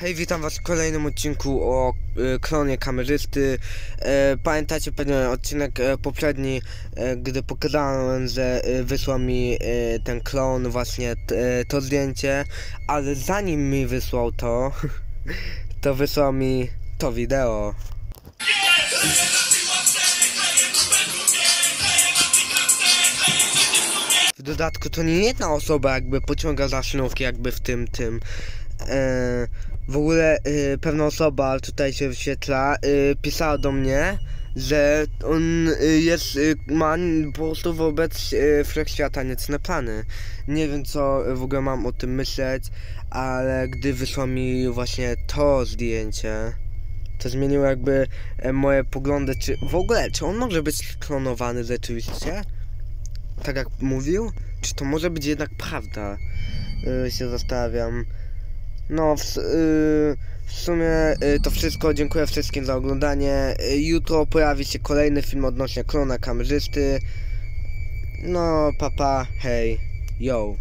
Hej, witam was w kolejnym odcinku o y, klonie kamerzysty. E, pamiętacie pewnie odcinek e, poprzedni, e, gdy pokazałem, że e, wysłał mi e, ten klon właśnie t, e, to zdjęcie, ale zanim mi wysłał to, to wysłał mi to wideo. W dodatku to nie jedna osoba jakby pociąga za sznurki jakby w tym tym. E, w ogóle e, pewna osoba tutaj się wyświetla, e, pisała do mnie, że on e, jest, e, ma po prostu wobec e, wszechświata niecne plany. Nie wiem co w ogóle mam o tym myśleć, ale gdy wysłał mi właśnie to zdjęcie, to zmieniło jakby e, moje poglądy, czy w ogóle, czy on może być klonowany rzeczywiście? Tak jak mówił? Czy to może być jednak prawda? Yy, się zastanawiam. No, w, yy, w sumie yy, to wszystko. Dziękuję wszystkim za oglądanie. Yy, jutro pojawi się kolejny film odnośnie klona kamerzysty. No, papa, hej, yo.